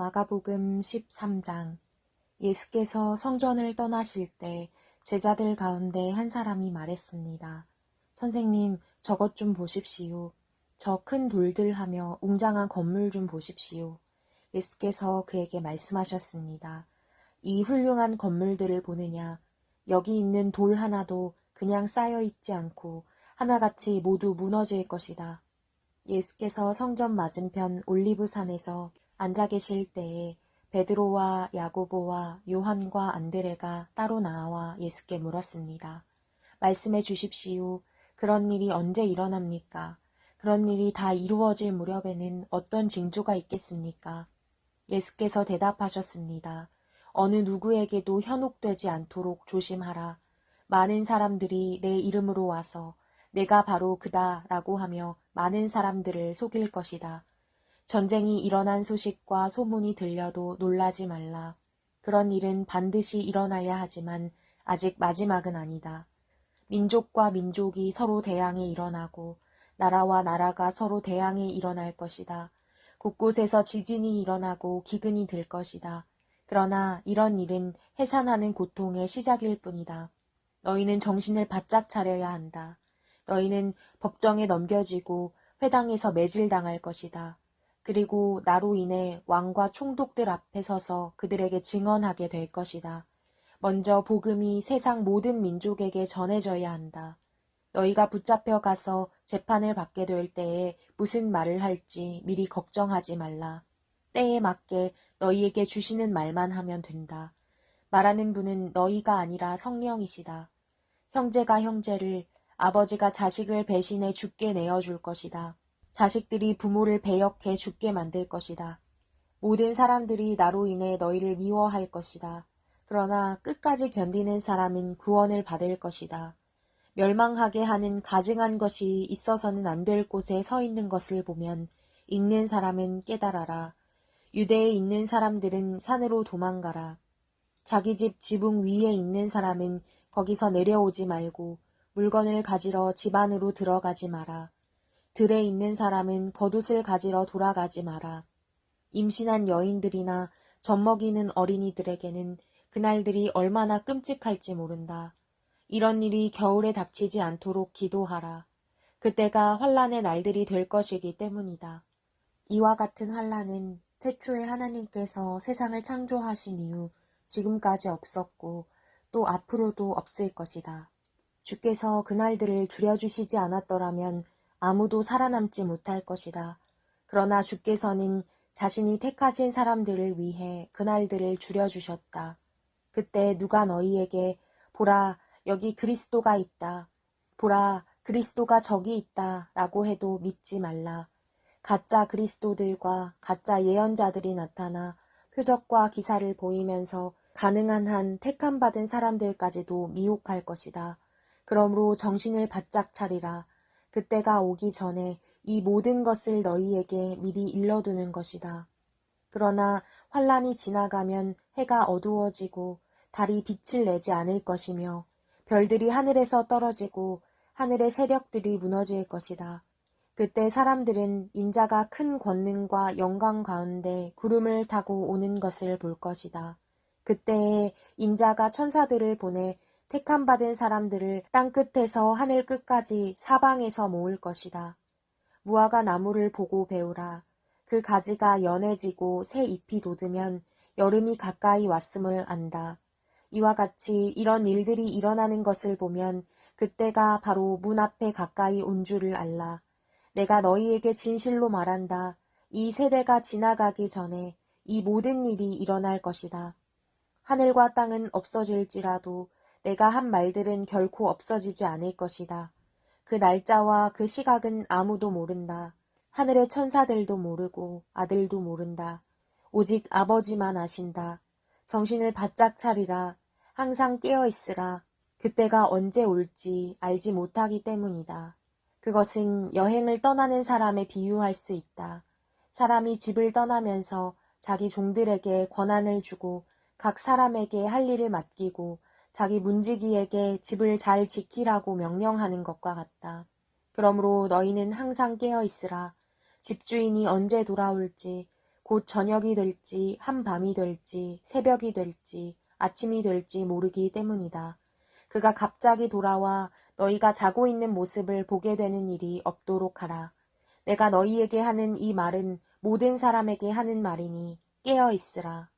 마가복음 13장 예수께서 성전을 떠나실 때 제자들 가운데 한 사람이 말했습니다. 선생님, 저것 좀 보십시오. 저 큰 돌들 하며 웅장한 건물 좀 보십시오. 예수께서 그에게 말씀하셨습니다. 이 훌륭한 건물들을 보느냐? 여기 있는 돌 하나도 그냥 쌓여 있지 않고 하나같이 모두 무너질 것이다. 예수께서 성전 맞은편 올리브산에서 앉아 계실 때에 베드로와 야고보와 요한과 안드레가 따로 나와 예수께 물었습니다. 말씀해 주십시오. 그런 일이 언제 일어납니까? 그런 일이 다 이루어질 무렵에는 어떤 징조가 있겠습니까? 예수께서 대답하셨습니다. 어느 누구에게도 현혹되지 않도록 조심하라. 많은 사람들이 내 이름으로 와서 내가 바로 그다 라고 하며 많은 사람들을 속일 것이다. 전쟁이 일어난 소식과 소문이 들려도 놀라지 말라. 그런 일은 반드시 일어나야 하지만 아직 마지막은 아니다. 민족과 민족이 서로 대항에 일어나고 나라와 나라가 서로 대항에 일어날 것이다. 곳곳에서 지진이 일어나고 기근이 들 것이다. 그러나 이런 일은 해산하는 고통의 시작일 뿐이다. 너희는 정신을 바짝 차려야 한다. 너희는 법정에 넘겨지고 회당에서 매질당할 것이다. 그리고 나로 인해 왕과 총독들 앞에 서서 그들에게 증언하게 될 것이다. 먼저 복음이 세상 모든 민족에게 전해져야 한다. 너희가 붙잡혀 가서 재판을 받게 될 때에 무슨 말을 할지 미리 걱정하지 말라. 때에 맞게 너희에게 주시는 말만 하면 된다. 말하는 분은 너희가 아니라 성령이시다. 형제가 형제를, 아버지가 자식을 배신해 죽게 내어줄 것이다. 자식들이 부모를 배역해 죽게 만들 것이다. 모든 사람들이 나로 인해 너희를 미워할 것이다. 그러나 끝까지 견디는 사람은 구원을 받을 것이다. 멸망하게 하는 가증한 것이 있어서는 안 될 곳에 서 있는 것을 보면 읽는 사람은 깨달아라. 유대에 있는 사람들은 산으로 도망가라. 자기 집 지붕 위에 있는 사람은 거기서 내려오지 말고 물건을 가지러 집 안으로 들어가지 마라. 들에 있는 사람은 겉옷을 가지러 돌아가지 마라. 임신한 여인들이나 젖먹이는 어린이들에게는 그날들이 얼마나 끔찍할지 모른다. 이런 일이 겨울에 닥치지 않도록 기도하라. 그때가 환란의 날들이 될 것이기 때문이다. 이와 같은 환란은 태초에 하나님께서 세상을 창조하신 이후 지금까지 없었고 또 앞으로도 없을 것이다. 주께서 그날들을 줄여주시지 않았더라면 아무도 살아남지 못할 것이다. 그러나 주께서는 자신이 택하신 사람들을 위해 그날들을 줄여주셨다. 그때 누가 너희에게 보라 여기 그리스도가 있다. 보라 그리스도가 저기 있다. 라고 해도 믿지 말라. 가짜 그리스도들과 가짜 예언자들이 나타나 표적과 기사를 보이면서 가능한 한 택함 받은 사람들까지도 미혹할 것이다. 그러므로 정신을 바짝 차리라. 그때가 오기 전에 이 모든 것을 너희에게 미리 일러두는 것이다. 그러나 환란이 지나가면 해가 어두워지고 달이 빛을 내지 않을 것이며 별들이 하늘에서 떨어지고 하늘의 세력들이 무너질 것이다. 그때 사람들은 인자가 큰 권능과 영광 가운데 구름을 타고 오는 것을 볼 것이다. 그때에 인자가 천사들을 보내 택함 받은 사람들을 땅 끝에서 하늘 끝까지 사방에서 모을 것이다. 무화과 나무를 보고 배우라. 그 가지가 연해지고 새 잎이 돋으면 여름이 가까이 왔음을 안다. 이와 같이 이런 일들이 일어나는 것을 보면 그때가 바로 문 앞에 가까이 온 줄을 알라. 내가 너희에게 진실로 말한다. 이 세대가 지나가기 전에 이 모든 일이 일어날 것이다. 하늘과 땅은 없어질지라도 내가 한 말들은 결코 없어지지 않을 것이다. 그 날짜와 그 시각은 아무도 모른다. 하늘의 천사들도 모르고 아들도 모른다. 오직 아버지만 아신다. 정신을 바짝 차리라. 항상 깨어 있으라. 그때가 언제 올지 알지 못하기 때문이다. 그것은 여행을 떠나는 사람에 비유할 수 있다. 사람이 집을 떠나면서 자기 종들에게 권한을 주고 각 사람에게 할 일을 맡기고 자기 문지기에게 집을 잘 지키라고 명령하는 것과 같다. 그러므로 너희는 항상 깨어 있으라. 집주인이 언제 돌아올지 곧 저녁이 될지 한밤이 될지 새벽이 될지 아침이 될지 모르기 때문이다. 그가 갑자기 돌아와 너희가 자고 있는 모습을 보게 되는 일이 없도록 하라. 내가 너희에게 하는 이 말은 모든 사람에게 하는 말이니 깨어 있으라.